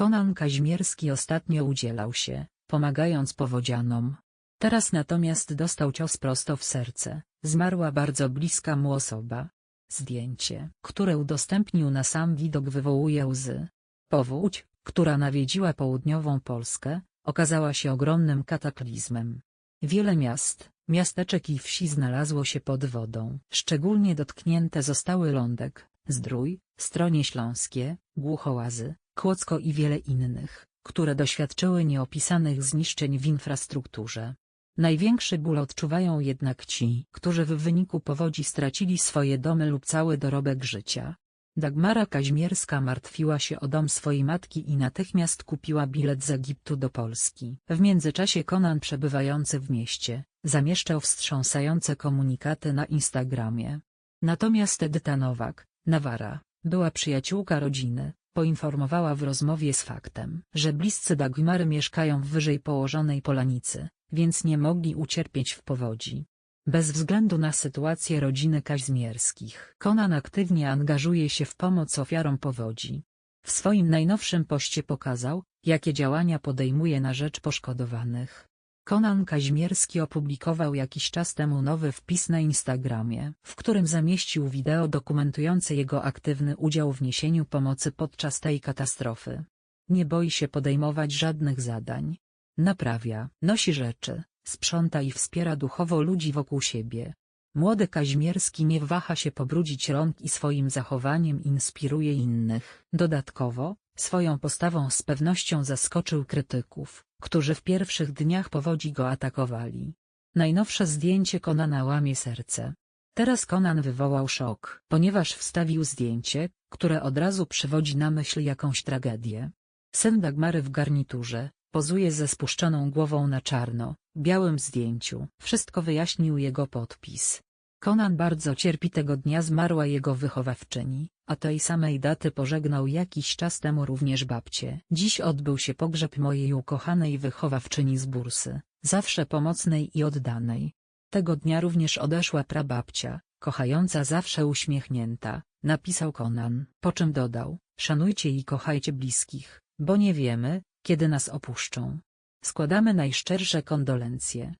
Konan Kazimierski ostatnio udzielał się, pomagając powodzianom. Teraz natomiast dostał cios prosto w serce, zmarła bardzo bliska mu osoba. Zdjęcie, które udostępnił na sam widok wywołuje łzy. Powódź, która nawiedziła południową Polskę, okazała się ogromnym kataklizmem. Wiele miast, miasteczek i wsi znalazło się pod wodą. Szczególnie dotknięte zostały Lądek, Zdrój, Stronie Śląskie, Głuchołazy, Kłodzko i wiele innych, które doświadczyły nieopisanych zniszczeń w infrastrukturze. Największy ból odczuwają jednak ci, którzy w wyniku powodzi stracili swoje domy lub cały dorobek życia. Dagmara Kaźmierska martwiła się o dom swojej matki i natychmiast kupiła bilet z Egiptu do Polski. W międzyczasie Konan przebywający w mieście, zamieszczał wstrząsające komunikaty na Instagramie. Natomiast Edyta Nowak, Nawara, była przyjaciółka rodziny, poinformowała w rozmowie z faktem, że bliscy Dagmary mieszkają w wyżej położonej Polanicy, więc nie mogli ucierpieć w powodzi. Bez względu na sytuację rodziny Kaźmierskich, Konan aktywnie angażuje się w pomoc ofiarom powodzi. W swoim najnowszym poście pokazał, jakie działania podejmuje na rzecz poszkodowanych. Konan Kaźmierski opublikował jakiś czas temu nowy wpis na Instagramie, w którym zamieścił wideo dokumentujące jego aktywny udział w niesieniu pomocy podczas tej katastrofy. Nie boi się podejmować żadnych zadań. Naprawia, nosi rzeczy, sprząta i wspiera duchowo ludzi wokół siebie. Młody Kaźmierski nie waha się pobrudzić rąk i swoim zachowaniem inspiruje innych. Dodatkowo, swoją postawą z pewnością zaskoczył krytyków, którzy w pierwszych dniach powodzi go atakowali. Najnowsze zdjęcie Konana łamie serce. Teraz Konan wywołał szok, ponieważ wstawił zdjęcie, które od razu przywodzi na myśl jakąś tragedię. Syn Dagmary w garniturze, pozuje ze spuszczoną głową na czarno, białym zdjęciu. Wszystko wyjaśnił jego podpis. Konan bardzo cierpi tego dnia zmarła jego wychowawczyni, a tej samej daty pożegnał jakiś czas temu również babcię. Dziś odbył się pogrzeb mojej ukochanej wychowawczyni z bursy, zawsze pomocnej i oddanej. Tego dnia również odeszła prababcia, kochająca zawsze uśmiechnięta, napisał Konan, po czym dodał, szanujcie i kochajcie bliskich, bo nie wiemy, kiedy nas opuszczą. Składamy najszczersze kondolencje.